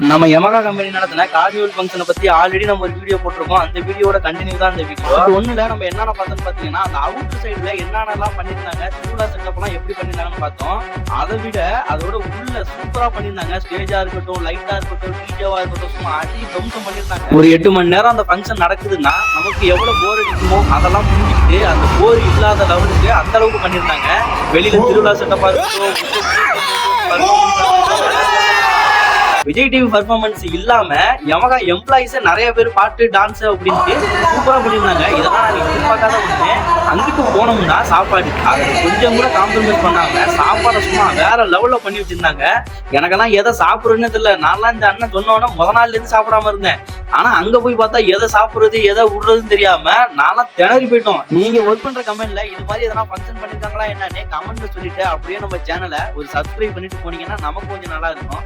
நம்ம Yamaha company நடத்தின carnival ஃபங்க்ஷனை பத்தி ஆல்ரெடி நம்ம ஒரு வீடியோ போட்டிருக்கோம் அந்த வீடியோட கண்டினியூ தான் அந்த வீடியோ ஒண்ணுல நம்ம என்னென்ன பார்த்தோம்னு பாத்தீங்கன்னா அந்த அவுட் சைடுல என்னென்னலாம் பண்ணிருந்தாங்க திருவிழா செட்டப் எல்லாம் எப்படி பண்ணிருந்தாங்கன்னு பார்த்தோம் அதை விட அதோட உள்ள சூப்பரா பண்ணிருந்தாங்க ஸ்டேஜா இருக்கட்டும் லைட்டா இருக்கட்டும் டிஜேவா இருக்கட்டும் சும்மா அடி தம்சம் பண்ணிருந்தாங்க ஒரு எட்டு மணி நேரம் அந்த ஃபங்க்ஷன் நடக்குதுன்னா நமக்கு எவ்வளவு போர் அடிக்குமோ அதெல்லாம் புரிஞ்சுக்கிட்டு அந்த போர் இல்லாத லெவலுக்கு அந்த அளவுக்கு பண்ணிருந்தாங்க வெளியில திருவிழா செட்டப்பா இருக்கட்டும் விஜய் டிவி பர்ஃபார்மன்ஸ் இல்லாம யமகா எம்ப்ளாயிஸ் நிறைய பேர் பாட்டு டான்ஸ் அப்படின்ட்டு சூப்பரா பண்ணியிருந்தாங்க. இதெல்லாம் நாங்க எதிர்பார்க்காத ஒண்ணு. அங்கிட்டு போனோம்னா சாப்பாடு. அதை கொஞ்சம் கூட காம்ப்ரமைஸ் பண்ணாம சாப்பாடை சும்மா வேற லெவல்ல பண்ணி வச்சிருந்தாங்க. எனக்கெல்லாம் எதை சாப்பிடுறேன்னு தெரியல. நான்லாம் இந்த அண்ணன் சொன்னோன்னா முத நாள்ல இருந்து சாப்பிடாம இருந்தேன். ஆனா அங்க போய் பார்த்தா எதை சாப்பிடுறது எதை விடுறதுன்னு தெரியாம நான்லாம் திணறி போயிட்டோம். நீங்க ஒர்க் பண்ற கம்பெனில இது மாதிரி எதனா ஃபங்க்ஷன் பண்ணிருக்காங்களா என்னன்னு கமெண்ட்ல சொல்லிட்டு அப்படியே நம்ம சேனலை ஒரு சப்ஸ்கிரைப் பண்ணிட்டு போனீங்கன்னா நமக்கு கொஞ்சம் நல்லா இருக்கும்.